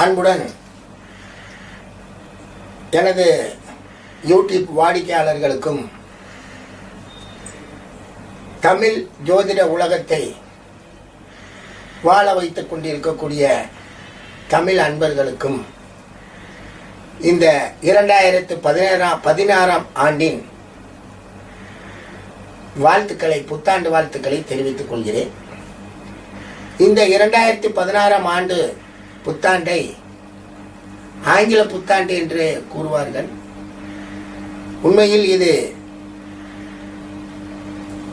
அன்புடன் எனது யூடியூப் வாடிக்கையாளர்களுக்கும் தமிழ் ஜோதிட உலகத்தை வாழ வைத்துக் கொண்டிருக்கக்கூடிய தமிழ் அன்பர்களுக்கும் இந்த இரண்டாயிரத்து பதினேழாம் பதினாறாம் ஆண்டின் வாழ்த்துக்களை புத்தாண்டு வாழ்த்துக்களை தெரிவித்துக் கொள்கிறேன். இந்த இரண்டாயிரத்தி பதினாறாம் ஆண்டு புத்தாண்டை ஆங்கில புத்தாண்டு என்று கூறுவார்கள். உண்மையில் இது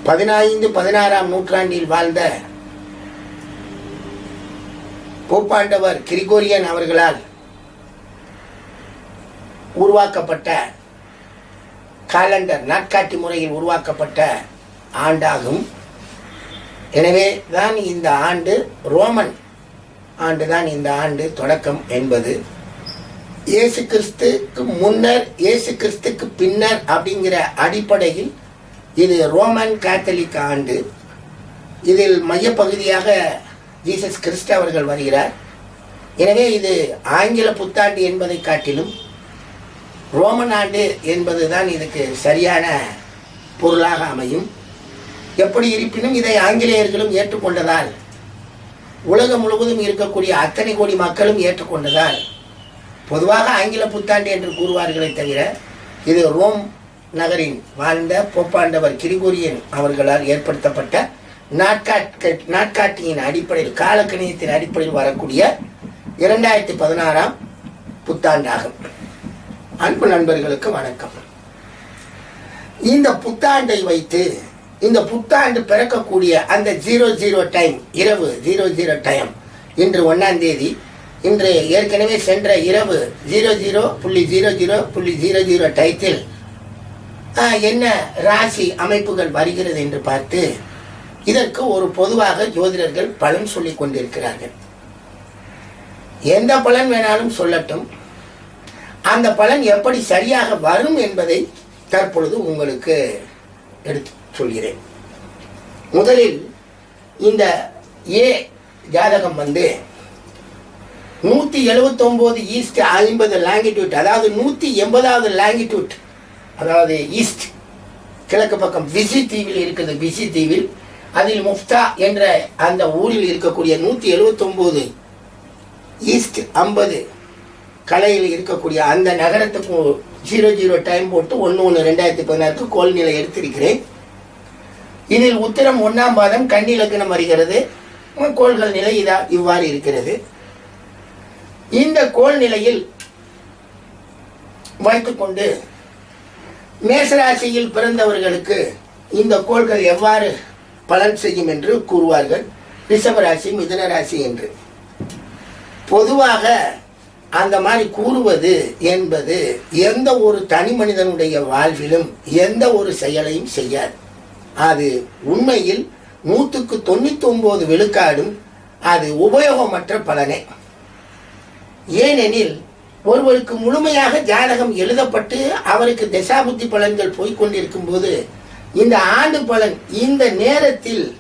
பதினைந்து பதினாறாம் நூற்றாண்டில் வாழ்ந்த போப்பாண்டவர் கிரிகோரியன் அவர்களால் உருவாக்கப்பட்ட காலண்டர் நாட்காட்டி முறையில் உருவாக்கப்பட்ட ஆண்டாகும். எனவே தான் இந்த ஆண்டு ரோமன் ஆண்டு தான் இந்த ஆண்டு தொடக்கம் என்பது. இயேசு கிறிஸ்துக்கு முன்னர் இயேசு கிறிஸ்துக்கு பின்னர் அப்படிங்கிற அடிப்படையில் இது ரோமன் கேத்தலிக் ஆண்டு. இதில் மையப்பகுதியாக ஜீசஸ் கிறிஸ்து அவர்கள் வருகிறார். எனவே இது ஆங்கில புத்தாண்டு என்பதை காட்டிலும் ரோமன் ஆண்டு என்பதுதான் இதுக்கு சரியான பொருளாக அமையும். எப்படி இருப்பினும் இதை ஆங்கிலேயர்களும் ஏற்றுக்கொண்டதால் உலகம் முழுவதும் இருக்கக்கூடிய அத்தனை கோடி மக்களும் ஏற்றுக்கொண்டதால் பொதுவாக ஆங்கில புத்தாண்டு என்று கூறுவார்களே தவிர இது ரோம் நகரின் வாழ்ந்த போப்பாண்டவர் கிரிகோரியன் அவர்களால் ஏற்படுத்தப்பட்ட நாட்காட்டு நாட்காட்டியின் அடிப்படையில் காலக்கணியத்தின் அடிப்படையில் வரக்கூடிய இரண்டாயிரத்தி பதினாறாம் புத்தாண்டாகும். அன்பு நண்பர்களுக்கு வணக்கம். இந்த புத்தாண்டை வைத்து இந்த புத்தாண்டு பிறக்கக்கூடிய அந்த ஜீரோ ஜீரோ டைம் இரவு ஜீரோ ஜீரோ டைம் இன்று ஒன்றாம் தேதி இன்று ஏற்கனவே சென்ற இரவு ஜீரோ ஜீரோ புள்ளி ஜீரோ ஜீரோ புள்ளி ஜீரோ ஜீரோ டயத்தில் என்ன ராசி அமைப்புகள் வருகிறது என்று பார்த்து இதற்கு ஒரு பொதுவாக ஜோதிடர்கள் பலன் சொல்லிக் கொண்டிருக்கிறார்கள். எந்த பலன் வேணாலும் சொல்லட்டும். அந்த பலன் எப்படி சரியாக வரும் என்பதை தற்பொழுது உங்களுக்கு எடுத்து சொல்கிறேன். முதலில் இந்த ஏ ஜாதகம் வந்து நூற்றி எழுபத்தொம்போது ஈஸ்ட் ஐம்பது லாங்கிடியூட் அதாவது நூற்றி எண்பதாவது லாங்கிடியூட் அதாவது ஈஸ்ட் கிழக்கு பக்கம் விசி தீவில் இருக்குது விசி தீவில். அதில் முஃப்தா என்ற அந்த ஊரில் இருக்கக்கூடிய நூற்றி எழுபத்தொம்போது ஈஸ்ட் ஐம்பது கலையில் இருக்கக்கூடிய அந்த நகரத்துக்கு ஜீரோ ஜீரோ டைம் போட்டு ஒன்று ஒன்று ரெண்டாயிரத்தி பதினாறுக்கு கோல்நிலை எடுத்திருக்கிறேன். இதில் உத்திரம் ஒன்றாம் பாதம் கன்னி லக்னம் வருகிறது. கோள்கள் நிலை இதா இவ்வாறு இருக்கிறது. இந்த கோள் நிலையில் வைத்துக்கொண்டு மேசராசியில் பிறந்தவர்களுக்கு இந்த கோள்கள் எவ்வாறு பலன் செய்யும் என்று கூறுவார்கள். ரிஷபராசி மிதுன ராசி என்று. பொதுவாக அந்த மாதிரி கூறுவது என்பது எந்த ஒரு தனி மனிதனுடைய வாழ்விலும் எந்த ஒரு செயலையும் செய்யாது. அது உண்மையில் நூற்றுக்கு தொண்ணூற்றி ஒன்பது விழுக்காடும் அது உபயோகமற்ற பலனே. ஏனெனில் ஒருவருக்கு முழுமையாக ஜாதகம் எழுதப்பட்டு அவருக்கு தசாபுத்தி பலன்கள் போய்கொண்டிருக்கும் போது இந்த ஆண்டு பலன் இந்த நேரத்தில்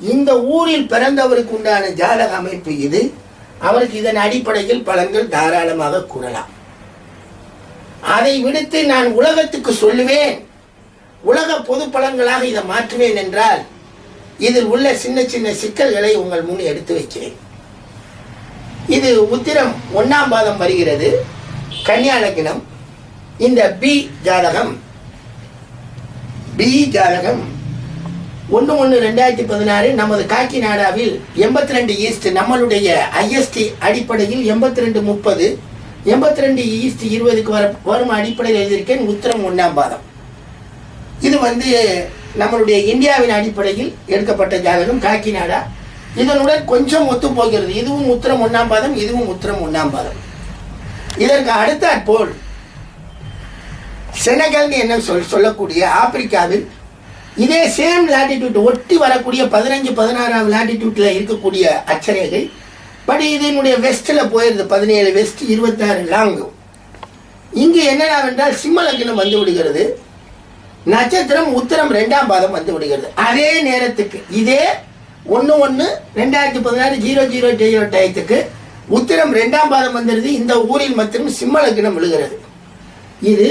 இந்த ஊரில் பிறந்தவருக்கு உண்டான ஜாதக அமைப்பு இது. அவருக்கு இதன் அடிப்படையில் பலன்கள் தாராளமாக கூறலாம். அதை விடுத்து நான் உலகத்துக்கு சொல்லுவேன். உலக பொது பலன்களாக இதை மாற்றுவேன் என்றால் இதில் உள்ள சின்ன சின்ன சிக்கல்களை உங்கள் முன் எடுத்து வைக்கிறேன். இது உத்திரம் ஒன்னாம் பாதம் வருகிறது. கன்னியா லக்னம் இந்த பி ஜாதகம் பி ஜாதகம். ஒன்று ஒன்று ரெண்டாயிரத்தி பதினாறு நமது காக்கிநாடாவில் எண்பத்தி ரெண்டு ஈஸ்ட் நம்மளுடைய ஐஎஸ்டி அடிப்படையில் எண்பத்தி ரெண்டு முப்பது எண்பத்தி ரெண்டு ஈஸ்ட் இருபதுக்கு வர வரும் அடிப்படையில் எழுதியிருக்கேன் உத்திரம் ஒன்றாம் பாதம். இது வந்து நம்மளுடைய இந்தியாவின் அடிப்படையில் எடுக்கப்பட்ட ஜாதகம் காக்கிநாடா. இதனுடன் கொஞ்சம் ஒத்து போகிறது. இதுவும் உத்திரம் ஒன்றாம் பாதம் இதுவும் உத்திரம் ஒன்றாம் பாதம். இதற்கு அடுத்தாற்போல் செனகல்னு என்ன சொல் சொல்லக்கூடிய ஆப்பிரிக்காவில் இதே சேம் லாட்டிடியூட் ஒட்டி வரக்கூடிய பதினஞ்சு பதினாறாம் லாட்டிடியூட்ல இருக்கக்கூடிய அச்சரேகை. பட் இதனுடைய வெஸ்ட்டில் போயிருது பதினேழு வெஸ்ட் இருபத்தாறு லாங்கு இங்கு என்னடாவென்றால் சிம்ம லக்னம் வந்து விடுகிறது. நட்சத்திரம் உத்தரம் ரெண்டாம் பாதம் வந்து விடுகிறது. அதே நேரத்துக்கு இதே ஒன்று ஒன்று ரெண்டாயிரத்தி பதினாறு ஜீரோ ஜீரோ ஜீரோ டயத்துக்கு உத்திரம் ரெண்டாம் பாதம் வந்துடுது. இந்த ஊரில் மற்றும் சிம்ம லக்னம் விழுகிறது. இது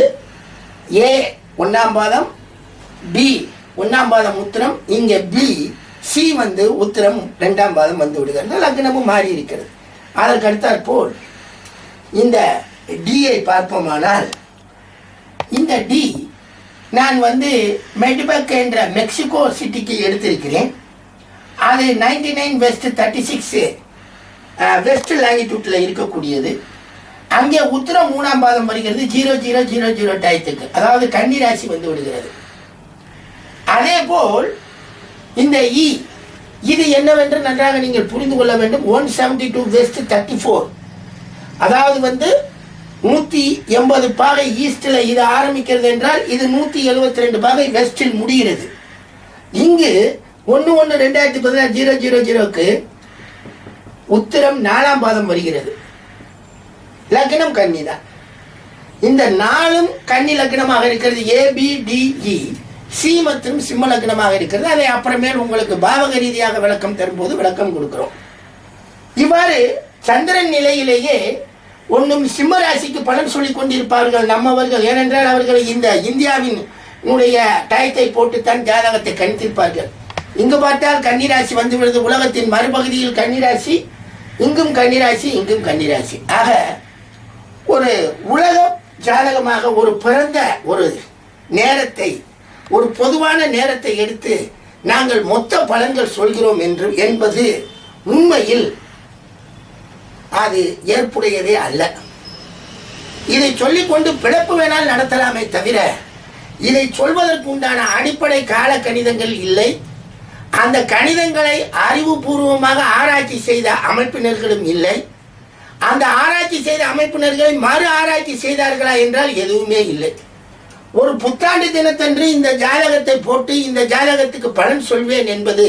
ஏ ஒன்றாம் பாதம் பி ஒன்றாம் பாதம் உத்திரம் இங்கே பி சி வந்து உத்திரம் ரெண்டாம் பாதம் வந்து விடுகிறது. லக்னமும் மாறி இருக்கிறது. அதற்கு அடுத்தாற் போல் இந்த டியை பார்ப்போமானால் இந்த டி நான் வந்து மெடிபக் என்ற மெக்சிகோ சிட்டிக்கு எடுத்திருக்கிறேன். அது ninety nine west thirty six west லாங்கிடியூட்டில் இருக்கக்கூடியது. அங்கே உத்தரம் மூணாம் பாதம் வருகிறது. ஜீரோ ஜீரோ ஜீரோ ஜீரோ டயத்துக்கு அதாவது கன்னிராசி வந்து விடுகிறது. அதே போல் இந்த இ இது என்னவென்று நன்றாக நீங்கள் புரிந்து கொள்ள வேண்டும். One seventy two west thirty four அதாவது வந்து நூற்றி எண்பது பாகை ஈஸ்டில் இது ஆரம்பிக்கிறது என்றால் இது நூற்றி எழுபத்தி ரெண்டு பாகை வெஸ்டில் முடிகிறது. இங்கு ஒன்று ஒன்று ரெண்டாயிரத்தி பதினாறு ஜீரோ ஜீரோ ஜீரோக்கு உத்திரம் நாலாம் பாதம் வருகிறது. லக்னம் கன்னி தான். இந்த நாளும் கன்னி லக்னமாக இருக்கிறது ஏபிடிஇ சி e. மற்றும் சிம்ம லக்னமாக இருக்கிறது. அதை அப்புறமேல் உங்களுக்கு பாவக ரீதியாக விளக்கம் தரும்போது விளக்கம் கொடுக்கிறோம். இவ்வாறு சந்திரன் நிலையிலேயே ஒன்றும் சிம்ம ராசிக்கு பலன் சொல்லி கொண்டிருப்பார்கள் நம்மவர்கள். ஏனென்றால் அவர்கள் இந்த இந்தியாவின் உடைய டயத்தை போட்டுத்தான் ஜாதகத்தை கணித்திருப்பார்கள். இங்கு பார்த்தால் கன்னிராசி வந்துவிடுது. உலகத்தின் மறுபகுதியில் கன்னிராசி இங்கும் கன்னிராசி இங்கும் கன்னிராசி. ஆக ஒரு உலக ஜாதகமாக ஒரு பிறந்த ஒரு நேரத்தை ஒரு பொதுவான நேரத்தை எடுத்து நாங்கள் மொத்த பலன்கள் சொல்கிறோம் என்று என்பது உண்மையில் அது ஏற்புடையதே அல்ல. இதை சொல்லிக்கொண்டு பிழப்பு வேணால் நடத்தலாமே தவிர இதை சொல்வதற்கு உண்டான அடிப்படை கால கணிதங்கள் இல்லை. அந்த கணிதங்களை அறிவுபூர்வமாக ஆராய்ச்சி செய்த அமைப்பினர்களும் இல்லை. அந்த ஆராய்ச்சி செய்த அமைப்பினர்களை மறு ஆராய்ச்சி செய்தார்களா என்றால் எதுவுமே இல்லை. ஒரு புத்தாண்டு தினத்தன்று இந்த ஜாதகத்தை போட்டு இந்த ஜாதகத்துக்கு பலன் சொல்வேன் என்பது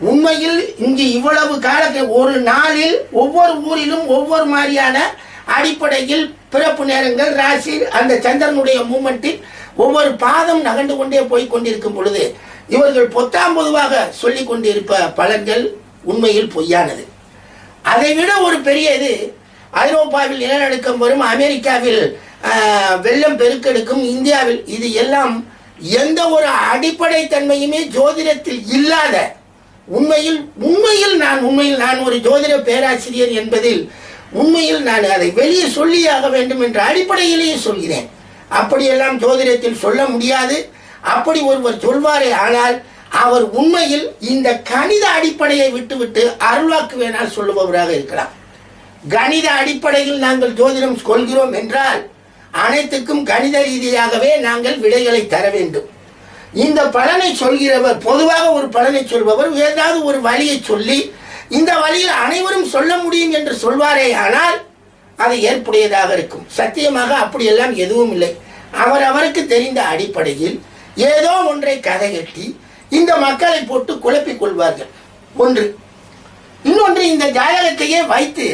உண்மையில் இங்கு இவ்வளவு காலத்தை ஒரு நாளில் ஒவ்வொரு ஊரிலும் ஒவ்வொரு மாதிரியான அடிப்படையில் பிறப்பு நேரங்கள் ராசி அந்த சந்திரனுடைய மூமெண்ட்டில் ஒவ்வொரு பாதம் நகர்ந்து கொண்டே போய் கொண்டிருக்கும் பொழுது இவர்கள் பொத்தாம் பொதுவாக சொல்லிக் கொண்டிருப்ப பலன்கள் உண்மையில் பொய்யானது. அதை விட ஒரு பெரிய இது ஐரோப்பாவில் நிலநடுக்கம் வரும் அமெரிக்காவில் வெள்ளம் பெருக்கெடுக்கும் இந்தியாவில் இது எல்லாம் எந்த ஒரு அடிப்படை தன்மையுமே ஜோதிடத்தில் இல்லாத உண்மையில் உண்மையில் நான் உண்மையில் நான் ஒரு ஜோதிட பேராசிரியர் என்பதில் உண்மையில் நான் அதை வெளியே சொல்லியாக வேண்டும் என்ற அடிப்படையிலேயே சொல்கிறேன். அப்படியெல்லாம் ஜோதிடத்தில் சொல்ல முடியாது. அப்படி ஒருவர் சொல்வாரே ஆனால் அவர் உண்மையில் இந்த கணித அடிப்படையை விட்டுவிட்டு அருள்வாக்கு வேணால் சொல்லுபவராக இருக்கலாம். கணித அடிப்படையில் நாங்கள் ஜோதிடம் கொள்கிறோம் என்றால் அனைத்துக்கும் கணித ரீதியாகவே நாங்கள் விடைகளை தர வேண்டும். இந்த பலனை சொல்கிறவர் பொதுவாக ஒரு பலனை சொல்பவர் ஏதாவது ஒரு வழியை சொல்லி இந்த வழியில் அனைவரும் சொல்ல முடியும் என்று சொல்வாரே ஆனால் அது ஏற்புடையதாக இருக்கும். சத்தியமாக அப்படியெல்லாம் எதுவும் இல்லை. அவர் அவருக்கு தெரிந்த அடிப்படையில் ஏதோ ஒன்றை கதை கட்டி இந்த மக்களை போட்டு குழப்பிக் கொள்வார்கள். ஒன்று இன்னொன்று இந்த ஜாதகத்தையே வைத்து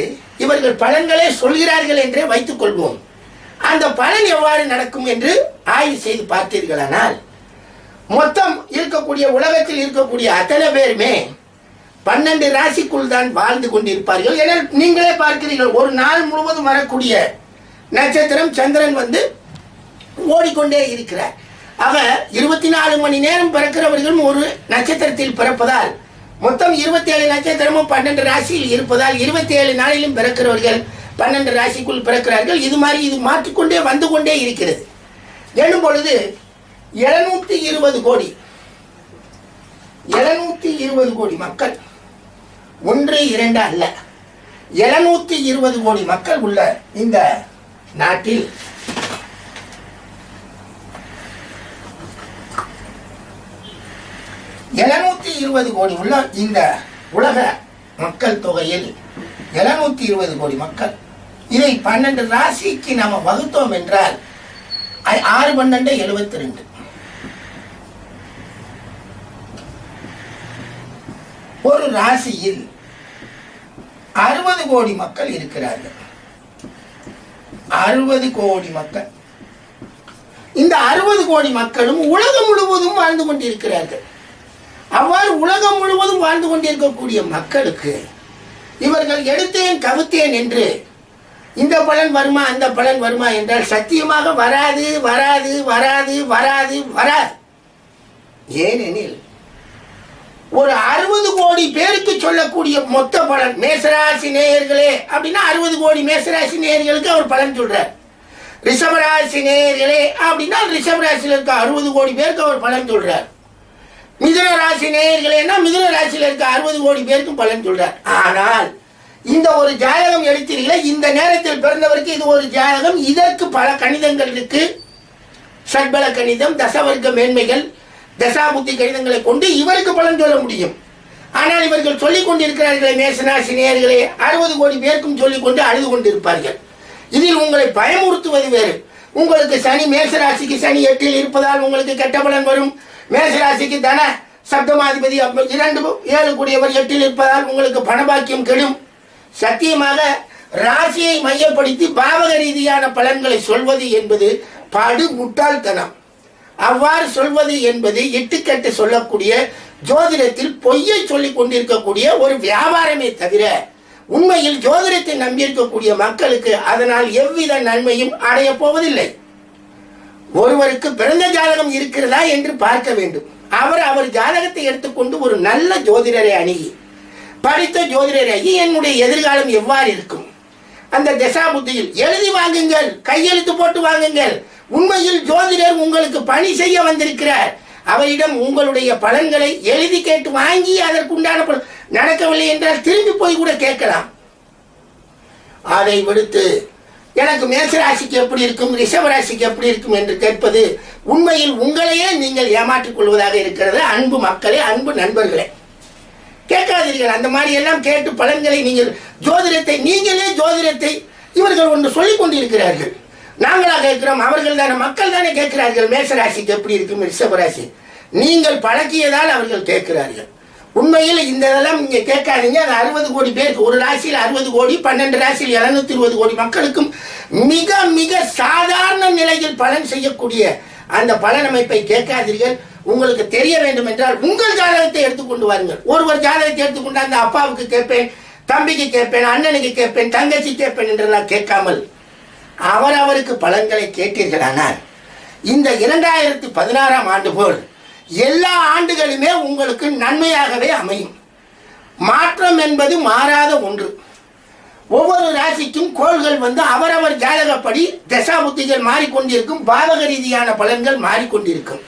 இவர்கள் பலன்களே சொல்கிறார்கள் என்றே வைத்துக் கொள்வோம். அந்த பலன் எவ்வாறு நடக்கும் என்று ஆய்வு செய்து பார்த்தீர்களானால் மொத்தம் இருக்கக்கூடிய உலகத்தில் இருக்கக்கூடிய அத்தனை பேருமே பன்னெண்டு ராசிக்குள் தான் வாழ்ந்து கொண்டிருப்பார்கள். என நீங்களே பார்க்கிறீர்கள். ஒரு நாள் முழுவதும் வரக்கூடிய நட்சத்திரம் சந்திரன் வந்து ஓடிக்கொண்டே இருக்கிறார். ஆக இருபத்தி நாலு மணி நேரம் பிறக்கிறவர்களும் ஒரு நட்சத்திரத்தில் பிறப்பதால் மொத்தம் இருபத்தி ஏழு நட்சத்திரமும் பன்னெண்டு ராசியில் இருப்பதால் இருபத்தி ஏழு நாளிலும் பிறக்கிறவர்கள் பன்னெண்டு ராசிக்குள் பிறக்கிறார்கள். இது மாதிரி இது மாற்றிக்கொண்டே வந்து கொண்டே இருக்கிறது. எனும் பொழுது எழுநூத்தி இருபது கோடி. எழுநூத்தி இருபது கோடி மக்கள். ஒன்று இரண்டு அல்ல. எழுநூத்தி இருபது கோடி மக்கள் உள்ள இந்த நாட்டில் எழுநூத்தி இருபது கோடி உள்ள இந்த உலக மக்கள் தொகையில் எழுநூத்தி இருபது கோடி மக்கள். இதை பன்னெண்டு ராசிக்கு நாம வகுத்தோம் என்றால் ஆறு பன்னெண்டு எழுபத்தி ரெண்டு. ஒரு ராசியில் அறுபது கோடி மக்கள் இருக்கிறார்கள். அறுபது கோடி மக்கள். இந்த அறுபது கோடி மக்களும் உலகம் முழுவதும் வாழ்ந்து கொண்டிருக்கிறார்கள். அவ்வாறு உலகம் முழுவதும் வாழ்ந்து கொண்டிருக்கக்கூடிய மக்களுக்கு இவர்கள் எடுத்தேன் கவுத்தேன் என்று இந்த பலன் வருமா அந்த பலன் வருமா என்றால் சத்தியமாக வராது வராது வராது வராது வராது. ஏனெனில் ஒரு அறுபது கோடி பேருக்கு சொல்லக்கூடிய மொத்த பலன். மேசராசி நேயர்களே அப்படின்னா அறுபது கோடி மேசராசி நேயர்களுக்கு அவர் பலன் சொல்றார். ரிஷபராசி நேயர்களே அப்படின்னா ரிஷபராசியில் இருக்க அறுபது கோடி பேருக்கு அவர் பலன் சொல்றார். மிதுன ராசி நேயர்களேன்னா மிதுன ராசியில் இருக்க அறுபது கோடி பேருக்கும் பலன் சொல்றார். ஆனால் இந்த ஒரு ஜாதகம் எடுத்தீர்களே இந்த நேரத்தில் பிறந்தவருக்கு இது ஒரு ஜாதகம் இதற்கு பல கணிதங்கள் இருக்கு. சட்பல கணிதம் தசவர்க்க மேன்மைகள் தசாபுத்தி கடிதங்களை கொண்டு இவருக்கு பலன் சொல்ல முடியும். ஆனால் இவர்கள் சொல்லிக் கொண்டிருக்கிறார்களே மேசனாசி நேயர்களே அறுபது கோடி பேருக்கும் சொல்லிக் கொண்டு அழுது கொண்டிருப்பார்கள். இதில் உங்களை பயமுறுத்துவது வேறு. உங்களுக்கு சனி மேசராசிக்கு சனி எட்டில் இருப்பதால் உங்களுக்கு கெட்ட பலன் வரும். மேசராசிக்கு தன சப்தமாதிபதி இரண்டு ஏழு கூடியவர் எட்டில் இருப்பதால் உங்களுக்கு பணபாக்கியம் கெடும். சத்தியமாக ராசியை மையப்படுத்தி பாவக ரீதியான பலன்களை சொல்வது என்பது படு முட்டாள்தனம் அவ்வாறு சொல்வது என்பது இட்டுக்கட்டு சொல்லக்கூடிய ஜோதிடத்தில் பொய்யை சொல்லிக் கொண்டிருக்கக்கூடிய ஒரு வியாபாரமே தவிர உண்மையில் ஜோதிடத்தை நம்பியிருக்கக்கூடிய மக்களுக்கு அதனால் எவ்வித நன்மையும் அடையப் போவதில்லை. ஒருவருக்கு பிறந்த ஜாதகம் இருக்கிறதா என்று பார்க்க வேண்டும். அவர் அவர் ஜாதகத்தை எடுத்துக்கொண்டு ஒரு நல்ல ஜோதிடரை அணுகி படித்த ஜோதிடரை அணுகி என்னுடைய எதிர்காலம் எவ்வாறு இருக்கும்? அந்த தசாபுத்தியில் எழுதி வாங்குங்கள் கையெழுத்து போட்டு வாங்குங்கள். உண்மையில் ஜோதிடர் உங்களுக்கு பணி செய்ய வந்திருக்கிறார். அவரிடம் உங்களுடைய பலன்களை எழுதி கேட்டு வாங்கி அதற்குண்டான நடக்கவில்லை என்றால் திரும்பி போய் கூட கேட்கலாம். அதை விடுத்து எனக்கு மேசராசிக்கு எப்படி இருக்கும் ரிஷபராசிக்கு எப்படி இருக்கும் என்று கேட்பது உண்மையில் உங்களையே நீங்கள் ஏமாற்றிக் கொள்வதாக இருக்கிறது. அன்பு மக்களே அன்பு நண்பர்களே. கேட்காதீர்கள். அந்த மாதிரி எல்லாம் கேட்டு பலன்களை நீங்கள் ஜோதிடத்தை நீங்களே ஜோதிடத்தை இவர்கள் ஒன்று சொல்லிக் கொண்டிருக்கிறார்கள். நாங்களா கேட்கிறோம் அவர்கள் தானே மக்கள் தானே கேட்கிறார்கள் மேசராசிக்கு எப்படி இருக்கும் ரிஷபராசி? நீங்கள் பழக்கியதால் அவர்கள் கேட்கிறார்கள். உண்மையில் இந்த இதெல்லாம் நீங்க கேட்காதீங்க அது அறுபது கோடி பேருக்கு ஒரு ராசியில் அறுபது கோடி பன்னெண்டு ராசியில் எழுநூத்தி இருபது கோடி மக்களுக்கும் மிக மிக சாதாரண நிலையில் பலன் செய்யக்கூடிய அந்த பலன் அமைப்பை கேட்காதீர்கள். உங்களுக்கு தெரிய வேண்டும் என்றால் உங்கள் ஜாதகத்தை எடுத்துக்கொண்டு வாருங்கள். ஒருவர் ஜாதகத்தை எடுத்துக்கொண்டு அந்த அப்பாவுக்கு கேட்பேன் தம்பிக்கு கேட்பேன் அண்ணனுக்கு கேட்பேன் தங்கச்சி கேட்பேன் என்றெல்லாம் கேட்காமல் அவரவருக்கு பலன்களை கேட்டீர்களானால் இந்த இரண்டாயிரத்தி பதினாறாம் ஆண்டு போல் எல்லா ஆண்டுகளுமே உங்களுக்கு நன்மையாகவே அமையும். மாற்றம் என்பது மாறாத ஒன்று. ஒவ்வொரு ராசிக்கும் கோள்கள் வந்து அவரவர் ஜாதகப்படி தசாபுத்திகள் மாறிக்கொண்டிருக்கும் பாவக ரீதியான பலன்கள் மாறிக்கொண்டிருக்கும்.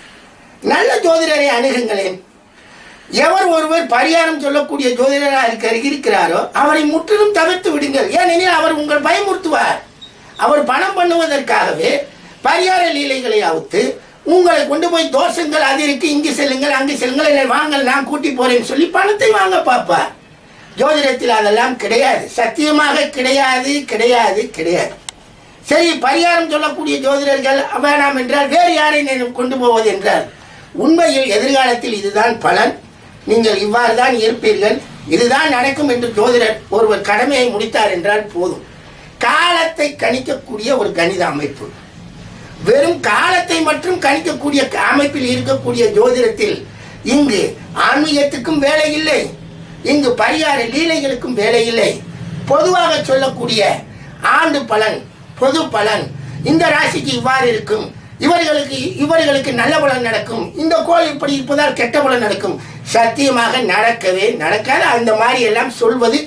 நல்ல ஜோதிடரை அணுகுங்களேன். எவர் ஒருவர் பரிகாரம் சொல்லக்கூடிய ஜோதிடராக இருக்கிறாரோ அவரை முற்றிலும் தவிர்த்து விடுங்கள். ஏனெனில் அவர் உங்கள் பயமுறுத்துவார். அவர் பணம் பண்ணுவதற்காகவே பரிகார லீலைகளை அவுத்து உங்களை கொண்டு போய் தோஷங்கள் அது இருக்கு இங்கு செல்லுங்கள் அங்கு செல்லுங்கள் இல்லை வாங்கள் நான் கூட்டி போறேன்னு சொல்லி பணத்தை வாங்க பார்ப்பார் ஜோதிடத்தில் அதெல்லாம் கிடையாது. சத்தியமாக கிடையாது கிடையாது கிடையாது. சரி பரிகாரம் சொல்லக்கூடிய ஜோதிடர்கள் வேணாம் என்றால் வேறு யாரை கொண்டு போவது என்றால் உண்மையில் எதிர்காலத்தில் இதுதான் பலன். நீங்கள் இவ்வாறு தான் இருப்பீர்கள். இதுதான் நடக்கும் என்று ஜோதிடர் ஒருவர் கடமையை முடித்தார் என்றால் போதும். காலத்தை கணிக்கக்கூடிய ஒரு கணித அமைப்பு. வெறும் காலத்தை மட்டும் கணிக்கக்கூடிய அமைப்பில் இருக்கக்கூடிய ஜோதிடத்தில் இங்கு ஆன்மீகத்துக்கும் வேலை இல்லை. இங்கு பரிகார லீலைகளுக்கும் வேலை இல்லை. பொதுவாக சொல்லக்கூடிய ஆண்டு பலன் பொது பலன் இந்த ராசிக்கு இவ்வாறு இருக்கும். இவர்களுக்கு இவர்களுக்கு நல்ல பலன் நடக்கும். இந்த கோள் இப்படி இருப்பதால் கெட்ட பலன் நடக்கும். சத்தியமாக நடக்கவே நடக்காது. அந்த மாதிரி எல்லாம் சொல்வது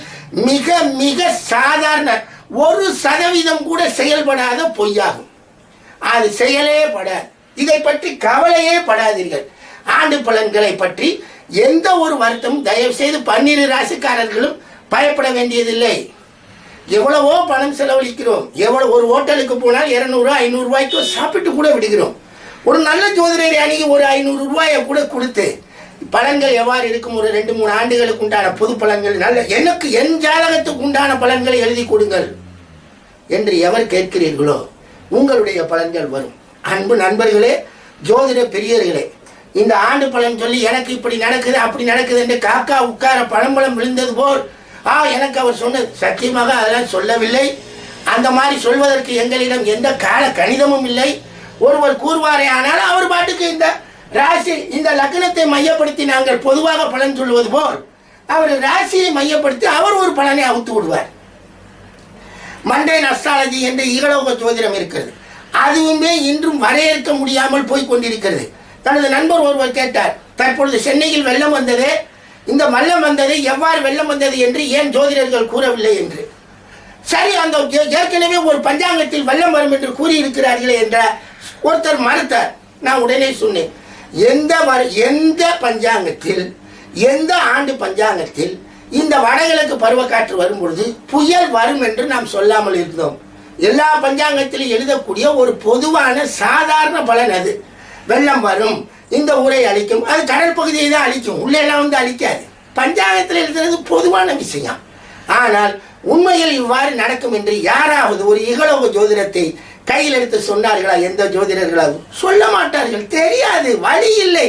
மிக மிக சாதாரண ஒரு சதவீதம் கூட செயல்படாத பொய்யாகும். அது செயலே படாது. இதை பற்றி கவலையே படாதீர்கள். ஆண்டு பலன்களை பற்றி எந்த ஒரு வருத்தமும் தயவு செய்து பன்னிரு ராசிக்காரர்களும் பயப்பட வேண்டியதில்லை. எவ்வளவோ பணம் செலவழிக்கிறோம். எவ்வளவு ஒரு ஹோட்டலுக்கு போனால் இரநூறுவா ஐநூறு ரூபாய்க்கு சாப்பிட்டு கூட விடுகிறோம். ஒரு நல்ல ஜோதிடரை அணுகி ஒரு ஐநூறு ரூபாயை கூட கொடுத்து பலன்கள் எவ்வாறு இருக்கும்? ஒரு ரெண்டு மூணு ஆண்டுகளுக்கு உண்டான பொது பலன்கள் நல்ல எனக்கு என் ஜாதகத்துக்கு உண்டான பலன்களை எழுதி கொடுங்கள் என்று எவர் கேட்கிறீர்களோ உங்களுடைய பலன்கள் வரும். அன்பு நண்பர்களே ஜோதிட பெரியர்களே இந்த ஆண்டு பலன் சொல்லி எனக்கு இப்படி நடக்குது அப்படி நடக்குது என்று காக்கா உட்கார பழம்பழம் விழுந்தது போல் ஆ எனக்கு அவர் சொன்னது. சத்தியமாக அதெல்லாம் சொல்லவில்லை. அந்த மாதிரி சொல்வதற்கு எங்களிடம் எந்த கால கணிதமும் இல்லை. ஒருவர் கூறுவாரே ஆனால் அவர் பாட்டுக்கு இந்த ராசி இந்த லக்னத்தை மையப்படுத்தி நாங்கள் பொதுவாக பலன் சொல்வது போல் அவர் ராசியை மையப்படுத்தி அவர் ஒரு பலனை அவுத்து விடுவார். மண்டை அஸ்ட்ராலஜி என்ற இகலோக ஜோதிடம் இருக்கிறது. அதுவுமே இன்றும் வரையறுக்க முடியாமல் போய் கொண்டிருக்கிறது தனது நண்பர் ஒருவர் கேட்டார் தற்பொழுது சென்னையில் வெள்ளம் வந்தது? இந்த வெள்ளம் வந்தது எவ்வாறு வெள்ளம் வந்தது என்று ஏன் ஜோதிடர்கள் கூறவில்லை? என்று. சரி அந்த ஏற்கனவே ஒரு பஞ்சாங்கத்தில் வெள்ளம் வரும் என்று கூறியிருக்கிறார்களே என்ற ஒருத்தர் மறுத்தார். நான் உடனே சொன்னேன் எந்த வர- எந்த பஞ்சாங்கத்தில் எந்த ஆண்டு பஞ்சாங்கத்தில் இந்த வடகிழக்கு பருவக்காற்று வரும் பொழுது புயல் வரும் என்று நாம் சொல்லாமல் இருந்தோம். எல்லா பஞ்சாங்கத்திலும் எழுதக்கூடிய ஒரு பொதுவான சாதாரண பலன் அது. வெள்ளம் வரும் இந்த ஊரை அழிக்கும் அது கடல் பகுதியை தான் அழிக்கும் உள்ளெல்லாம் வந்து அழிக்காது. பஞ்சாங்கத்தில் எழுதுறது பொதுவான விஷயம். ஆனால் உண்மையில் இவ்வாறு நடக்கும் என்று யாராவது ஒரு இகலோக ஜோதிடத்தை கையில் எடுத்து சொன்னார்களா? எந்த ஜோதிடர்களாவது சொல்ல மாட்டார்கள். தெரியாது. வழி இல்லை.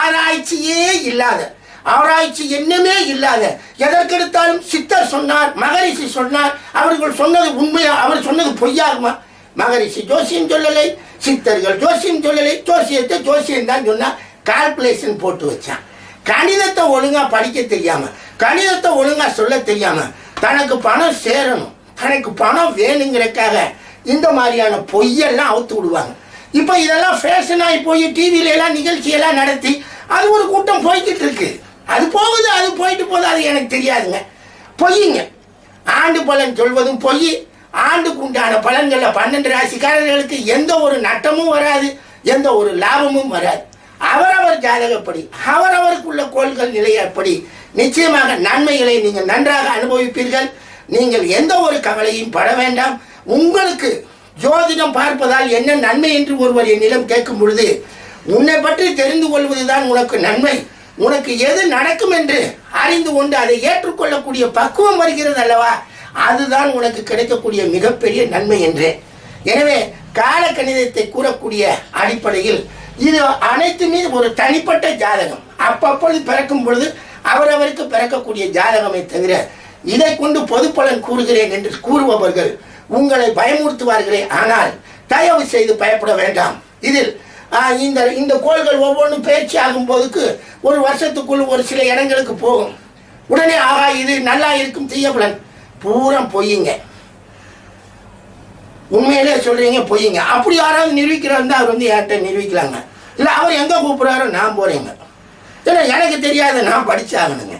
ஆராய்ச்சியே இல்லாத. ஆராய்ச்சி என்னமே இல்லாத. எதற்கெடுத்தாலும் சித்தர் சொன்னார் மகரிஷி சொன்னார். அவர்கள் சொன்னது உண்மையா? அவர் சொன்னது பொய்யாகுமா? மகரிஷி ஜோசியம் சொல்லலை. சித்தர்கள் ஜோசியம் சொல்லலை. ஜோசியத்தை ஜோசியம் தான் சொன்னா கால்குலேஷன் போட்டு வச்சான். கணிதத்தை ஒழுங்கா படிக்க தெரியாம கணிதத்தை ஒழுங்கா சொல்ல தெரியாம தனக்கு பணம் சேரணும். தனக்கு பணம் வேணுங்கிறதுக்காக இந்த மாதிரியான பொய்யெல்லாம் அவுத்து விடுவாங்க. இப்போ இதெல்லாம் ஃபேஷனாகி போய் டிவியில எல்லாம் நிகழ்ச்சியெல்லாம் நடத்தி அது ஒரு கூட்டம் போய்கிட்டு இருக்கு. அது போகுது அது போயிட்டு போகுது அது எனக்கு தெரியாதுங்க. பொய்யுங்க. ஆண்டு பலன் சொல்வதும் பொய். ஆண்டுக்கு உண்டான பலன்களில் பன்னெண்டு ராசிக்காரர்களுக்கு எந்த ஒரு நட்டமும் வராது எந்த ஒரு லாபமும் வராது. அவரவர் ஜாதகப்படி அவரவருக்குள்ள கோள்கள் நிலையப்படி நிச்சயமாக நன்மைகளை நீங்கள் நன்றாக அனுபவிப்பீர்கள். நீங்கள் எந்த ஒரு கவலையும் பட வேண்டாம். உங்களுக்கு ஜோதிடம் பார்ப்பதால் என்ன நன்மை என்று ஒருவர் என்னிடம் கேட்கும் பொழுது உன்னை பற்றி தெரிந்து கொள்வதுதான் உனக்கு நன்மை. உனக்கு எது நடக்கும் என்று அறிந்து கொண்டு அதை ஏற்றுக்கொள்ளக்கூடிய பக்குவம் வருகிறது அல்லவா? அதுதான் உனக்கு கிடைக்கக்கூடிய மிகப்பெரிய நன்மை என்று. எனவே கால கணிதத்தை கூறக்கூடிய அடிப்படையில் இது அனைத்துமே ஒரு தனிப்பட்ட ஜாதகம். அப்பப்பொழுது பிறக்கும் பொழுது அவரவருக்கு பிறக்கக்கூடிய ஜாதகமே தவிர இதை கொண்டு பொது பலன் கூறுகிறேன் என்று கூறுபவர்கள் உங்களை பயமுறுத்துவார்களே. ஆனால் தயவு செய்து பயப்பட வேண்டாம். இதில் இந்த இந்த கோள்கள் ஒவ்வொன்றும் பயிற்சி ஆகும் போதுக்கு ஒரு வருஷத்துக்குள் ஒரு சில இடங்களுக்கு போகும். உடனே ஆகா இது நல்லா இருக்கும் தீய பலன். பூரா பொய்யுங்க. உண்மையிலே சொல்றீங்க பொய்யுங்க. அப்படி யாராவது நிரூபிக்கிறாருந்தா அவர் வந்து என்கிட்ட நிரூபிக்கலாங்க? இல்லை அவர் எங்கே கூப்பிட்றாரோ நான் போகிறேங்க ஏன்னா எனக்கு தெரியாத நான் படிச்சாகணுங்க.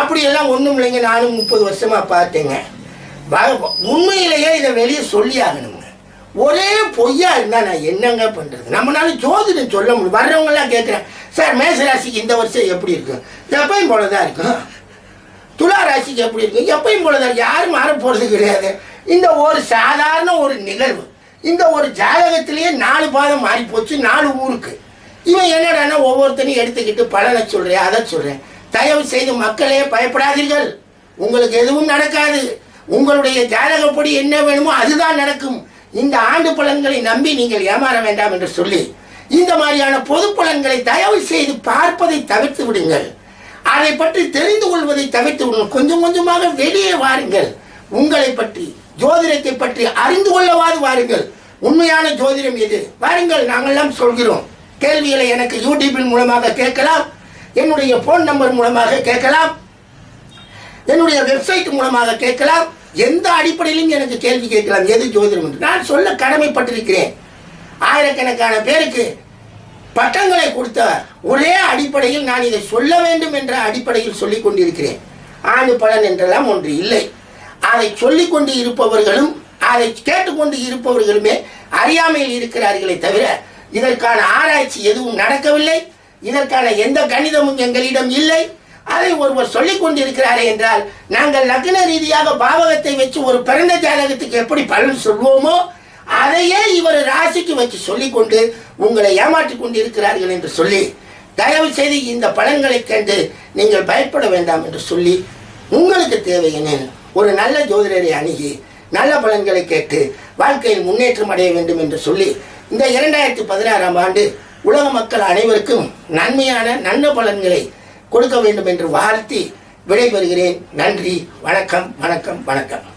அப்படியெல்லாம் ஒன்றும் இல்லைங்க. நானும் முப்பது வருஷமாக பார்த்தேங்க. உண்மையிலேயே இதை வெளியே சொல்லி ஆகணுங்க ஒரே பொய்யா இருந்தால் நான் என்னங்க பண்ணுறது நம்மளால ஜோதிடம் சொல்ல முடியும். வர்றவங்க கேட்குறேன் சார் மேசராசிக்கு இந்த வருஷம் எப்படி இருக்கும் எப்பயும் போலதான் இருக்கும் துலா ராசிக்கு எப்படி இருக்கும் எப்பயும் போலதான் யாரும் மாற போகிறது கிடையாது. இந்த ஒரு சாதாரண ஒரு நிகழ்வு. இந்த ஒரு ஜாதகத்திலேயே நாலு பாதம் மாறி போச்சு நாலு ஊருக்கு. இவன் என்னடான்னா ஒவ்வொருத்தனையும் எடுத்துக்கிட்டு பலனை சொல்கிறேன் அதை சொல்கிறேன் தயவு செய்து மக்களே பயப்படாதீர்கள். உங்களுக்கு எதுவும் நடக்காது. உங்களுடைய ஜாதகப்படி என்ன வேணுமோ அதுதான் நடக்கும். இந்த ஆண்டு பலன்களை நம்பி நீங்கள் ஏமாற வேண்டாம் என்று சொல்லி இந்த மாதிரியான பொது பலன்களை தயவு செய்து பார்ப்பதை தவிர்த்து விடுங்கள். அதை பற்றி தெரிந்து கொள்வதை தவிர்த்து விடுங்கள். கொஞ்சம் கொஞ்சமாக வெளியே வாருங்கள். உங்களை பற்றி ஜோதிடத்தை பற்றி அறிந்து கொள்ளவாது வாருங்கள். உண்மையான ஜோதிடம் எது? வாருங்கள் நாங்கள்லாம் சொல்கிறோம். கேள்விகளை எனக்கு யூடியூபின் மூலமாக கேட்கலாம். என்னுடைய ஃபோன் நம்பர் மூலமாக கேட்கலாம். என்னுடைய வெப்சைட் மூலமாக கேட்கலாம். எந்த அடிப்படையிலும் எனக்கு கேள்வி கேட்கலாம். எது ஜோதிடம் என்று. நான் சொல்ல கடமைப்பட்டிருக்கிறேன். ஆயிரக்கணக்கான பேருக்கு பட்டங்களை கொடுத்த ஒரே அடிப்படையில் நான் இதை சொல்ல வேண்டும் என்ற அடிப்படையில் சொல்லிக் கொண்டிருக்கிறேன். ஆண்டு பலன் என்றெல்லாம் ஒன்று இல்லை. அதை சொல்லிக் கொண்டு இருப்பவர்களும் அதை கேட்டுக்கொண்டு இருப்பவர்களுமே அறியாமையில் இருக்கிறார்களே தவிர இதற்கான ஆராய்ச்சி எதுவும் நடக்கவில்லை. இதற்கான எந்த கணிதமும் எங்களிடம் இல்லை. அதை ஒருவர் சொல்லிக் கொண்டிருக்கிறாரே என்றால் நாங்கள் லக்ன ரீதியாக பாவகத்தை வச்சு ஒரு பிறந்த ஜாதகத்துக்கு எப்படி பலன் சொல்வோமோ அதையே இவர் ராசிக்கு வச்சு சொல்லிக்கொண்டு உங்களை ஏமாற்றிக் கொண்டிருக்கிறார்கள் என்று சொல்லி தயவு செய்து இந்த பலன்களை கண்டு நீங்கள் பயப்பட வேண்டாம் என்று சொல்லி உங்களுக்கு தேவையெனில் ஒரு நல்ல ஜோதிடரை அணுகி நல்ல பலன்களை கேட்டு வாழ்க்கையில் முன்னேற்றம் அடைய வேண்டும் என்று சொல்லி இந்த இரண்டாயிரத்தி பதினாறாம் ஆண்டு உலக மக்கள் அனைவருக்கும் நன்மையான நல்ல பலன்களை கொடுக்க வேண்டும் என்று வாழ்த்தி விடைபெறுகிறேன். நன்றி. வணக்கம் வணக்கம் வணக்கம்.